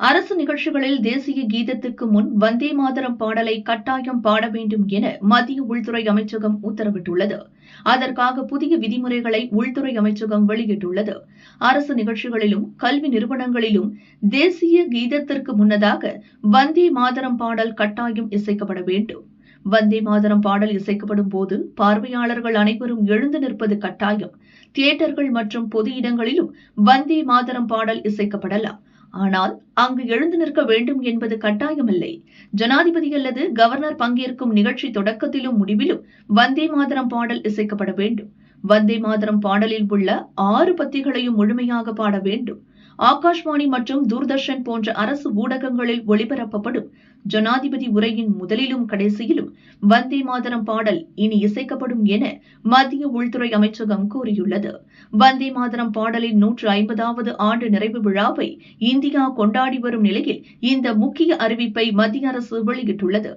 அரசு நிகழ்ச்சிகளில் தேசிய கீதத்துக்கு முன் வந்தே மாதரம் பாடலை கட்டாயம் பாட வேண்டும் என மத்திய உள்துறை அமைச்சகம் உத்தரவிட்டுள்ளது. அதற்காக புதிய விதிமுறைகளை உள்துறை அமைச்சகம் வெளியிட்டுள்ளது. அரசு நிகழ்ச்சிகளிலும் கல்வி நிறுவனங்களிலும் தேசிய கீதத்திற்கு முன்னதாக வந்தே மாதரம் பாடல் கட்டாயம் இசைக்கப்பட வேண்டும். வந்தே மாதரம் பாடல் இசைக்கப்படும் போது பார்வையாளர்கள் அனைவரும் எழுந்து நிற்பது கட்டாயம். தியேட்டர்கள் மற்றும் பொது இடங்களிலும் வந்தே மாதரம் பாடல் இசைக்கப்படலாம். ஆனால் அங்கு எழுந்து நிற்க வேண்டும் என்பது கட்டாயமில்லை. ஜனாதிபதி அல்லது கவர்னர் பங்கேற்கும் நிகழ்ச்சி தொடக்கத்திலும் முடிவிலும் வந்தே மாதரம் பாடல் இசைக்கப்பட வேண்டும். வந்தே மாதரம் பாடலில் உள்ள ஆறு பத்திகளையும் முழுமையாக பாட வேண்டும். ஆகாஷ்வாணி மற்றும் தூர்தர்ஷன் போன்ற அரசு ஊடகங்களில் ஒளிபரப்பப்படும் ஜனாதிபதி உரையின் முதலிலும் கடைசியிலும் வந்தே மாதரம் பாடல் இனி இசைக்கப்படும் என மத்திய உள்துறை அமைச்சகம் கூறியுள்ளது. வந்தே மாதரம் பாடலின் நூற்று ஐம்பதாவது ஆண்டு நிறைவு விழாவை இந்தியா கொண்டாடி வரும் நிலையில் இந்த முக்கிய அறிவிப்பை மத்திய அரசு வெளியிட்டுள்ளது.